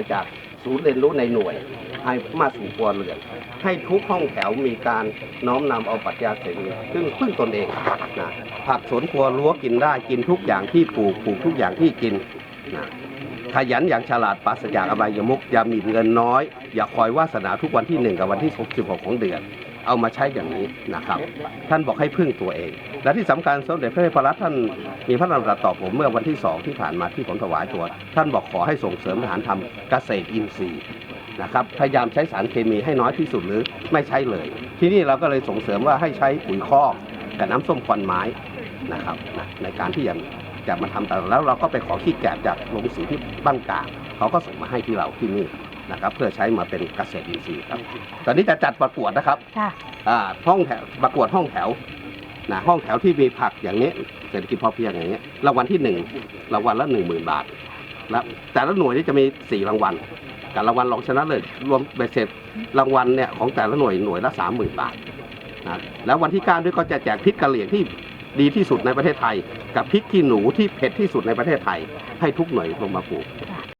ายจากศูนย์เรียนรู้ในหน่วย ให้มาสู่ครัวเรือน ให้ทุกห้องแถวมีการน้อมนำเอาปรัชญาเสรีซึ่งพึ่งตนเองนะผักสวนครัวรั้วกินได้กินทุกอย่างที่ปลูกปลูกทุกอย่างที่กินนะขยันอย่างฉลาดปราศจากอบายมุกอย่าหมิ่นเงินน้อย อย่าคอยวาสนาทุกวันที่หนึ่งกับวันที่ 66 ของเดือน เอามาใช้อย่างนี้นะครับ ท่านบอกให้พึ่งตัวเอง และที่สำคัญสมเด็จพระเทพรัตน์ท่านมีพระดำรัสตอบผมเมื่อวันที่สองที่ผ่านมาที่ผมถวายตัว ท่านบอกขอให้ส่งเสริมทหารทำเกษตรอินทรีย์นะครับพยายามใช้สารเคมีให้น้อยที่สุดหรือไม่ใช้เลย ที่นี่เราก็เลยส่งเสริมว่าให้ใช้ปุ๋ยคอกกับน้ำส้มควันไม้นะครับนะในการที่ยังจะมาทำแต่แล้วเราก็ไปขอขี้แกะจากโรงสีที่บ้านกลางเขาก็ส่งมาให้ที่เราที่นี่ นะครับเพื่อใช้มาเป็นเกษตรอินทรีย์ครับ ตอนนี้จะจัดประกวดนะครับค่ะ อ่าห้องแถวประกวดห้องแถวนะห้องแถวที่มีผักอย่างนี้เศรษฐกิจพอเพียงอย่างนี้ยรางวัลที่หนึ่งรางวัลละหนึ่งหมื่นบาทแล้วแต่ละหน่วยนี่จะมีสี่รางวัลกับรางวัลรองชนะเลิศรวมเบ็ดเสร็จรางวัลเนี่ยของแต่ละหน่วยหน่วยละสามหมื่นบาทนะแล้ววันที่เก้าด้วยก็จะแจกพริกกะเหรี่ยงที่ดีที่สุดในประเทศไทย กับพริกขี้หนูที่เผ็ดที่สุดในประเทศไทย ให้ทุกหน่วยลงมาปลูก